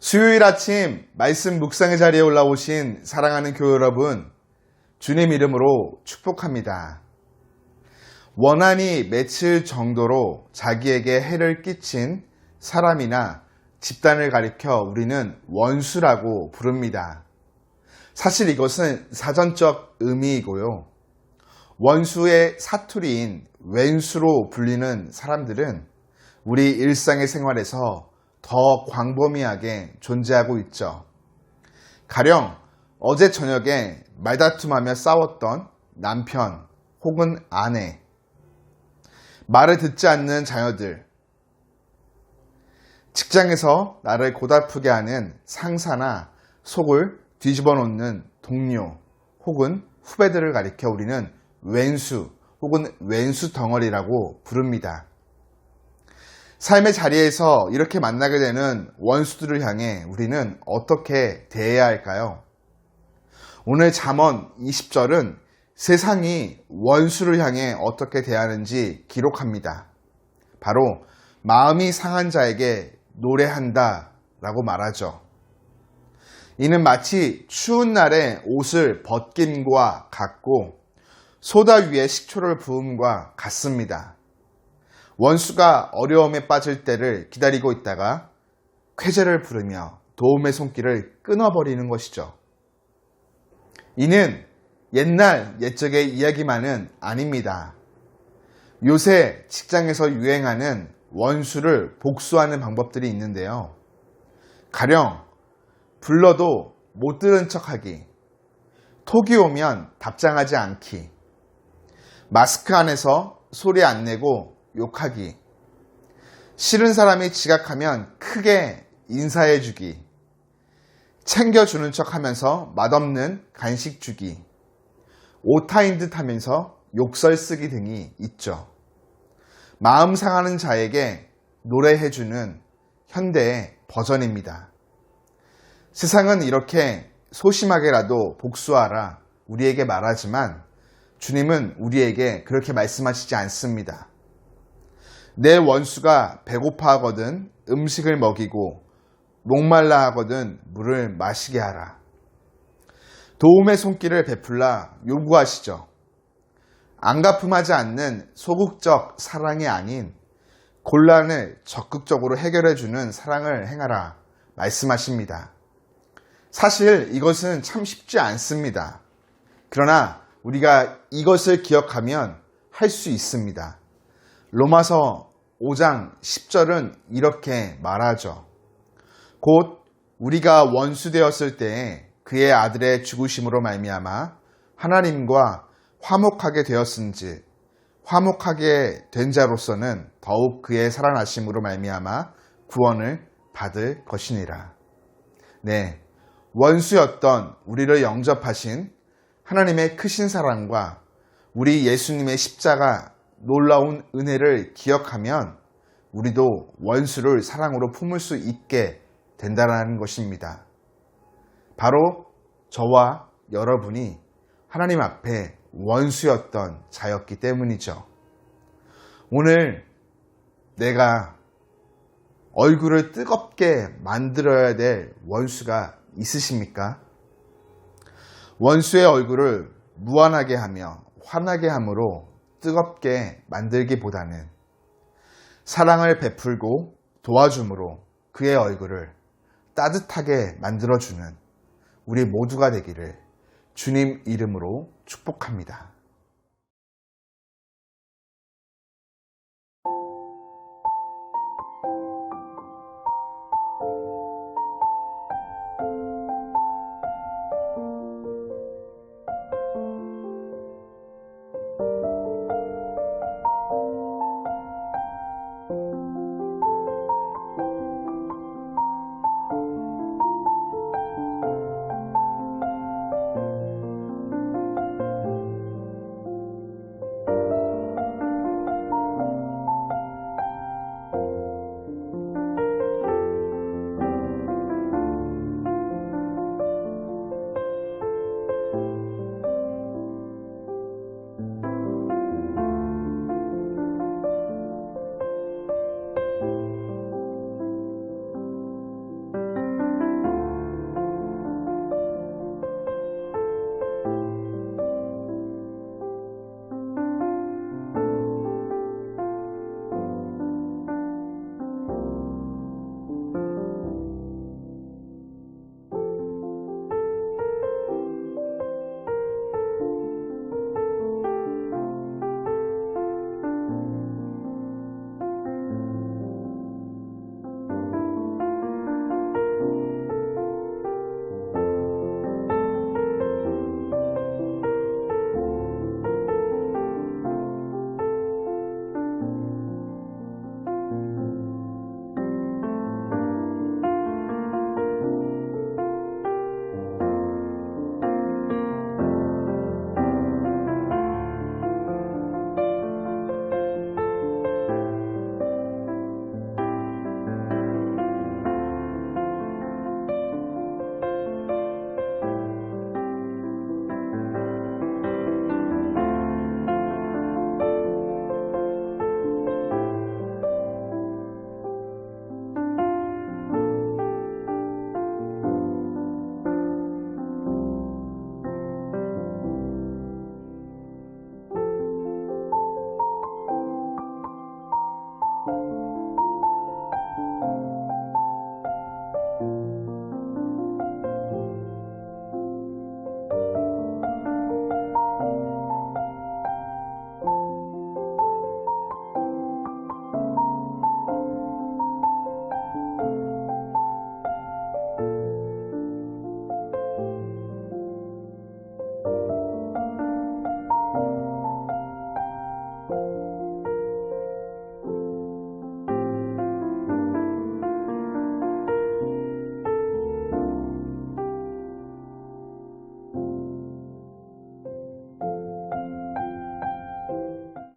수요일 아침 말씀 묵상의 자리에 올라오신 사랑하는 교회 여러분, 주님 이름으로 축복합니다. 원한이 맺힐 정도로 자기에게 해를 끼친 사람이나 집단을 가리켜 우리는 원수라고 부릅니다. 사실 이것은 사전적 의미이고요. 원수의 사투리인 왼수로 불리는 사람들은 우리 일상의 생활에서 더 광범위하게 존재하고 있죠. 가령 어제 저녁에 말다툼하며 싸웠던 남편 혹은 아내, 말을 듣지 않는 자녀들, 직장에서 나를 고달프게 하는 상사나 속을 뒤집어 놓는 동료 혹은 후배들을 가리켜 우리는 왼수 혹은 왼수 덩어리라고 부릅니다. 삶의 자리에서 이렇게 만나게 되는 원수들을 향해 우리는 어떻게 대해야 할까요? 오늘 잠언 20절은 세상이 원수를 향해 어떻게 대하는지 기록합니다. 바로 마음이 상한 자에게 노래한다 라고 말하죠. 이는 마치 추운 날에 옷을 벗김과 같고 소다 위에 식초를 부음과 같습니다. 원수가 어려움에 빠질 때를 기다리고 있다가 쾌재를 부르며 도움의 손길을 끊어버리는 것이죠. 이는 옛날 옛적의 이야기만은 아닙니다. 요새 직장에서 유행하는 원수를 복수하는 방법들이 있는데요. 가령 불러도 못 들은 척하기, 톡이 오면 답장하지 않기, 마스크 안에서 소리 안 내고 욕하기, 싫은 사람이 지각하면 크게 인사해주기, 챙겨주는 척 하면서 맛없는 간식 주기, 오타인 듯 하면서 욕설 쓰기 등이 있죠. 마음 상하는 자에게 노래해주는 현대의 버전입니다. 세상은 이렇게 소심하게라도 복수하라 우리에게 말하지만 주님은 우리에게 그렇게 말씀하시지 않습니다. 내 원수가 배고파 하거든 음식을 먹이고 목말라 하거든 물을 마시게 하라. 도움의 손길을 베풀라 요구하시죠. 안가품하지 않는 소극적 사랑이 아닌 곤란을 적극적으로 해결해주는 사랑을 행하라 말씀하십니다. 사실 이것은 참 쉽지 않습니다. 그러나 우리가 이것을 기억하면 할 수 있습니다. 로마서 5장 10절은 이렇게 말하죠. 곧 우리가 원수되었을 때에 그의 아들의 죽으심으로 말미암아 하나님과 화목하게 되었은지 화목하게 된 자로서는 더욱 그의 살아나심으로 말미암아 구원을 받을 것이니라. 네. 원수였던 우리를 영접하신 하나님의 크신 사랑과 우리 예수님의 십자가 놀라운 은혜를 기억하면 우리도 원수를 사랑으로 품을 수 있게 된다는 것입니다. 바로 저와 여러분이 하나님 앞에 원수였던 자였기 때문이죠. 오늘 내가 얼굴을 뜨겁게 만들어야 될 원수가 있으십니까? 원수의 얼굴을 무한하게 하며 환하게 함으로 뜨겁게 만들기보다는 사랑을 베풀고 도와줌으로 그의 얼굴을 따뜻하게 만들어주는 우리 모두가 되기를 주님 이름으로 축복합니다.